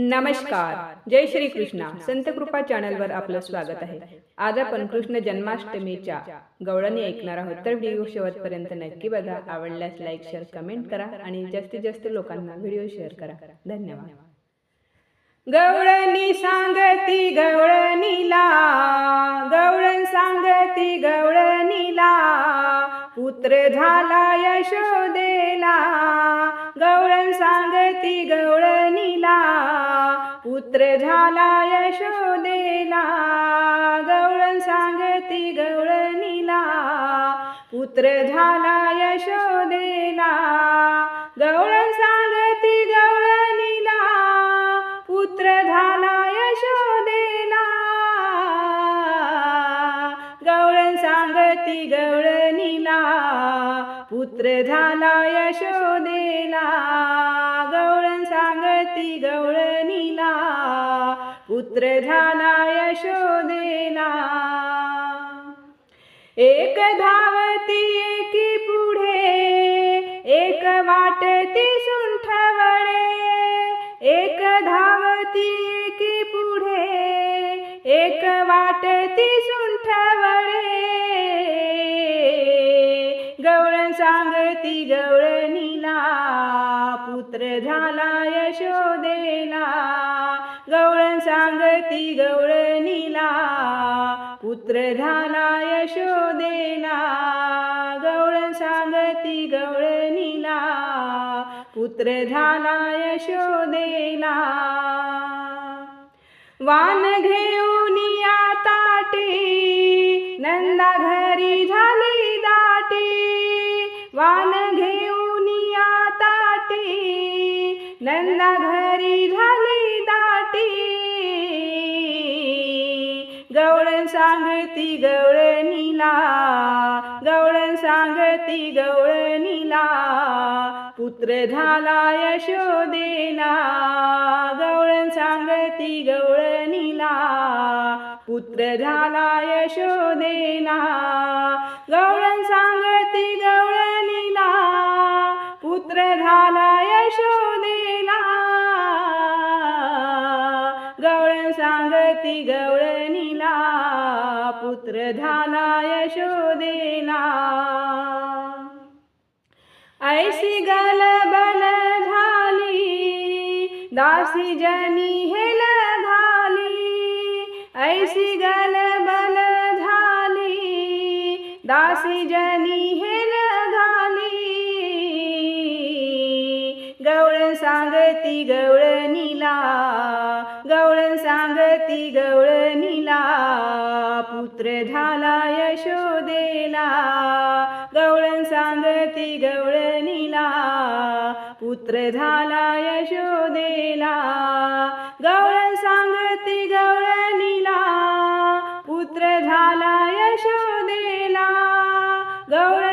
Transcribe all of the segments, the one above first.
नमस्कार. जय श्री कृष्णा. संत कृपा चॅनलवर आपलं स्वागत आहे. आज आपण कृष्ण जन्माष्टमीच्या गवळणी ऐकणार आहोत. तर व्हिडिओ शेवटपर्यंत नक्की बघा. आवडल्यास लाईक शेअर कमेंट करा आणि जास्तीत जास्त लोकांना व्हिडिओ शेअर करा. धन्यवाद. गवळणी सांगती गवळणीला गवळण सांगती गवळणीला पुत्र झाला यशोदेला झाला यशोदेला. गवळण सांगती गवळणीला. पुत्र झाला यशोदेला. गवळण सांगती गवळणीला. पुत्र झाला यशोदेला. गवळण सांगती गवळणीला. पुत्र झाला यशोदेला. गवळण सांगती गवळणीला. पुत्र झाला यशोदेला एक धावती एकी पुढे एक वाटती सुंठवळे एक धावती एकी पुढे एक वाटती सुंठवळे गवळण सांगती गवळणीला पुत्र झाला यशोदेला सांगती गवळणीला. पुत्र झाला यशोदेला गवळण सांगती गवळणीला. पुत्र झाला यशोदेला वान घेऊ सांगती गवळणीला गवळण सांगती गवळणीला. पुत्र झाला यशोदेला गवळण सांगती गवळणीला. पुत्र झाला यशोदेला गवळण सांगती गवळणीला. पुत्र झाला यशोदेला गवळण सांगती गवळणीला. पुत्र झाला यशोदेला ऐसी गलबल झाली दासी जनी हेल घाली ऐसी गलबल झाली दासी जनी हेल घाली गवळण सांगती गवळणीला गवळण सांगती गवळणीला। पुत्र झाला यशोदेला गवळण सांगती गवळणीला. पुत्र झाला यशोदेला गवळण सांगती गवळणीला. पुत्र झाला यशोदेला गवळण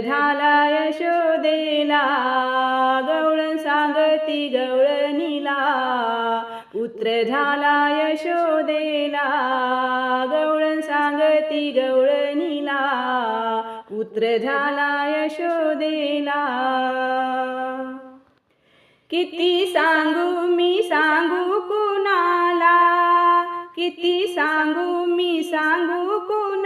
झाला यशोदेला गवळण सांगती गवळणीला पुत्र झाला यशोदेला गवळण सांगती गवळणीला पुत्र झाला यशोदेला किती सांगू मी सांगू कुणाला? किती सांगू मी सांगू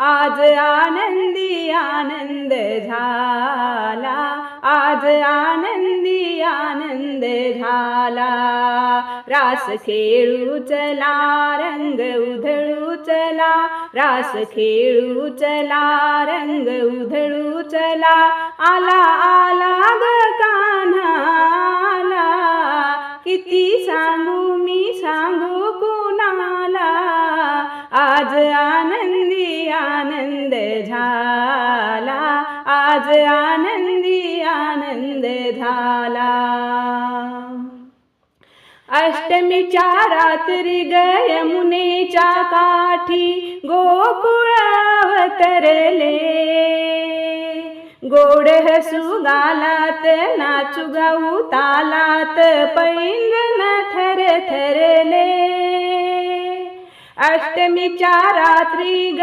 आज आनंदी आनंद झाला. आज आनंदी आनंद झाला. रास खेळू चला रंग उधळू चला. रास खेळू चला रंग उधळू चला. आला आला ग आज आनंदी आनंद झाला. अष्टमीच्या रात्री ग काठी गोकुळावतरले गोड हसू गालात नाचू गाऊ तालात पैंगण थर थरले. अष्टमीच्या रात्री ग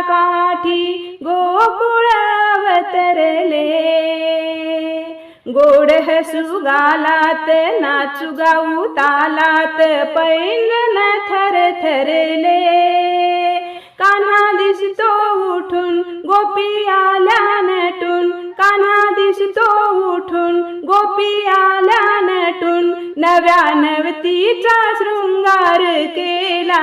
काठी गोकुळावतरले. गोड हसू गालात नाचू गाऊ तालात पैंगण थर थरले कान्हा दिसतो उठून गोपी आल्या नटून. कान्हा दिसतो उठून गोपी आल्या नटून. नव्या नवतीचा शृंगार केला.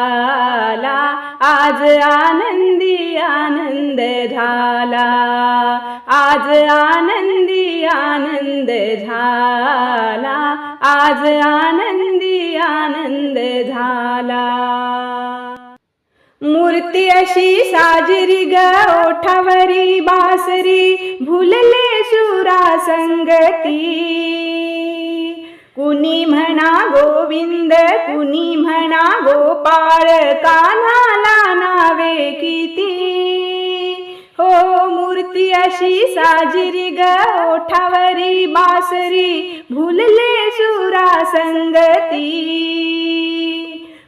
आज आनंदी आनंद झाला. आज आनंदी आनंद झाला. आज आनंदी आनंद झाला. मूर्ती अशी साजरी ग ओठावरी बासरी भुलले सुरा संगती कुणी म्हणा गोविंद कुणी म्हणा गोपाळ कान्हाला नावे किती? हो मूर्ती अशी साजरी ग ओठावरी बासरी भुलले सुरा संगती.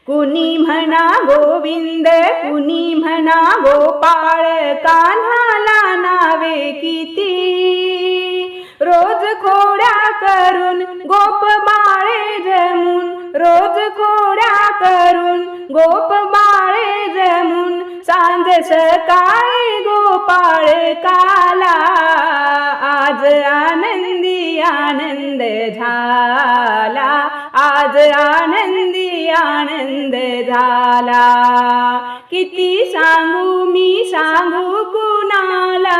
कुणी म्हणा गोविंद कुणी म्हणा गोपाळ कान्हाला नावे किती? रोज खोड्या करून गोप कोड्या करून गोप बाळे जमून सांज सकाळी गोपाळ काला. आज आनंदी आनंद झाला. आज आनंदी आनंद झाला. किती सांगू मी सांगू कुणाला?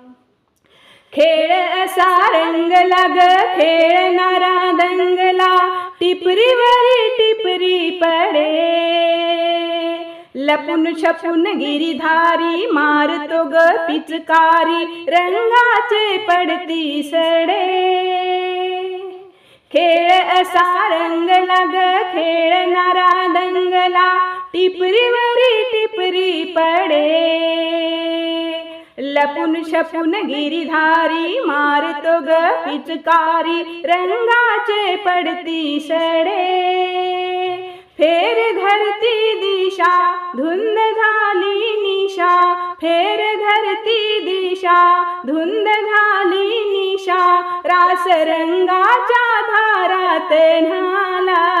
खेळ असा रंगला ग खेळणारा दंगला. टिपरीवरी टिपरी पडे. लपून छपून गिरीधारी मारतो ग पिचकारी. रंगाचे पडती सडे. खेळ असा रंगला ग खेळणारा दंगला. टिपरीवरी टिपरी पडे. लपून छपून गिरीधारी मारतो ग पिचकारी रंगाचे पडती सडे. फेर धरती दिशा धुंद झाली निशा. फेर धरती दिशा धुंद झाली निशा. रास रंगाच्या धारात न्हाला.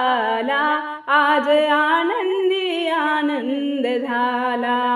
आनंदी आनंद झाला